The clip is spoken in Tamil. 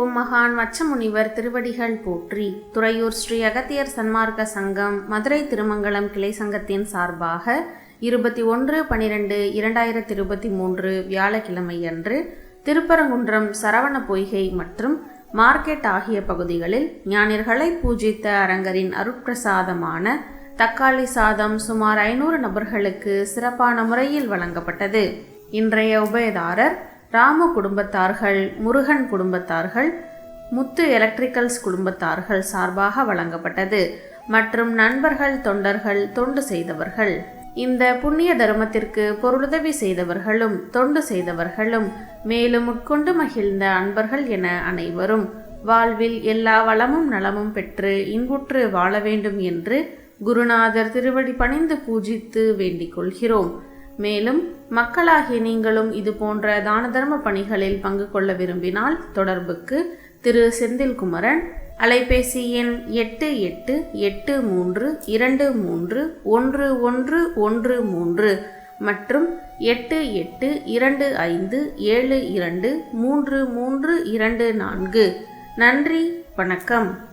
ஓம் மகான் வச்சமுனிவர் திருவடிகள் போற்றி. துறையூர் ஸ்ரீ அகத்தியர் சன்மார்க்க சங்கம் மதுரை திருமங்கலம் கிளை சங்கத்தின் சார்பாக இருபத்தி ஒன்று பனிரெண்டு இரண்டாயிரத்தி இருபத்தி மூன்று வியாழக்கிழமை அன்று திருப்பரங்குன்றம் சரவண பொய்கை மற்றும் மார்க்கெட் ஆகிய பகுதிகளில் ஞானிகளை பூஜித்த அரங்கரின் அருட்பிரசாதமான தக்காளி சாதம் சுமார் ஐநூறு நபர்களுக்கு சிறப்பான முறையில் வழங்கப்பட்டது. இன்றைய உபயதாரர் ராமு குடும்பத்தார்கள் முருகன் குடும்பத்தார்கள் முத்து எலக்ட்ரிக்கல்ஸ் குடும்பத்தார்கள் சார்பாக வழங்கப்பட்டது. மற்றும் நண்பர்கள் தொண்டர்கள் தொண்டு செய்தவர்கள். இந்த புண்ணிய தர்மத்திற்கு பொருளுதவி செய்தவர்களும் தொண்டு செய்தவர்களும் மேலும் உட்கொண்டு மகிழ்ந்த அன்பர்கள் என அனைவரும் வாழ்வில் எல்லா வளமும் நலமும் பெற்று இன்புற்று வாழ வேண்டும் என்று குருநாதர் திருவடி பணிந்து பூஜித்து வேண்டிக் கொள்கிறோம். மேலும் மக்களாகிய நீங்களும் இது போன்ற தான தர்ம பணிகளில் பங்கு கொள்ள விரும்பினால் தொடர்புக்கு திரு. செந்தில்குமரன் அலைபேசி எண் எட்டு எட்டு எட்டு மூன்று இரண்டு மூன்று ஒன்று ஒன்று ஒன்று மூன்று மற்றும் எட்டு எட்டு இரண்டு ஐந்து ஏழு இரண்டு மூன்று மூன்று இரண்டு நான்கு. நன்றி வணக்கம்.